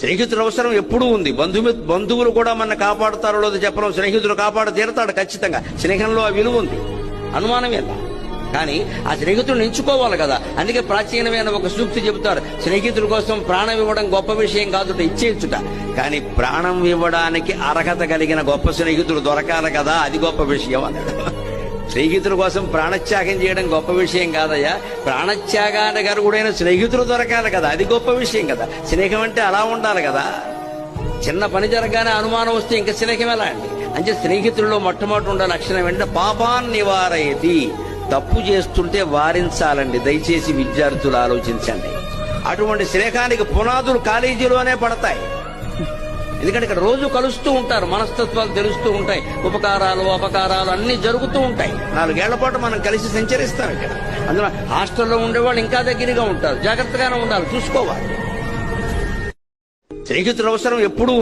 స్నేహితుల అవసరం ఎప్పుడూ ఉంది. బంధువు బంధువులు కూడా మన కాపాడుతారో లేదో చెప్పడం స్నేహితుడు కాపాడు తీరతాడు ఖచ్చితంగా. స్నేహంలో ఆ విలువ ఉంది. అనుమానం ఎలా కానీ ఆ స్నేహితుడిని ఎంచుకోవాలి కదా. అందుకే ప్రాచీనమైన ఒక సూక్తి చెబుతారు. స్నేహితుల కోసం ప్రాణం ఇవ్వడం గొప్ప విషయం కాదు ఇచ్చేయచ్చుట కానీ ప్రాణం ఇవ్వడానికి అర్హత కలిగిన గొప్ప స్నేహితుడు దొరకాలి కదా. అది గొప్ప విషయం అన్నాడు. స్నేహితుల కోసం ప్రాణత్యాగం చేయడం గొప్ప విషయం కాదయ్యా. ప్రాణచ్ఛ్యాకాన్ని గారు కూడా స్నేహితులు దొరకాలి కదా. అది గొప్ప విషయం కదా. స్నేహం అంటే అలా ఉండాలి కదా. చిన్న పని జరగానే అనుమానం వస్తే ఇంకా స్నేహం ఎలా అండి? అంటే స్నేహితుల్లో మొట్టమొదటి ఉండే లక్షణం ఏంటంటే పాపాన్ నివారయతి తప్పు చేస్తుంటే వారించాలండి. దయచేసి విద్యార్థులు ఆలోచించండి. అటువంటి స్నేహానికి పునాదులు కాలేజీలోనే పడతాయి. ఎందుకంటే ఇక్కడ రోజు కలుస్తూ ఉంటారు మనస్తత్వాలు తెలుస్తూ ఉంటాయి ఉపకారాలు అపకారాలు అన్ని జరుగుతూ ఉంటాయి. నాలుగేళ్ళ పాటు మనం కలిసి సంచరిస్తాం ఇక్కడ. అందులో హాస్టల్లో ఉండేవాళ్ళు ఇంకా దగ్గరగా ఉంటారు. జాగ్రత్తగానే ఉండాలి చూసుకోవాలి. స్నేహితుల అవసరం ఎప్పుడూ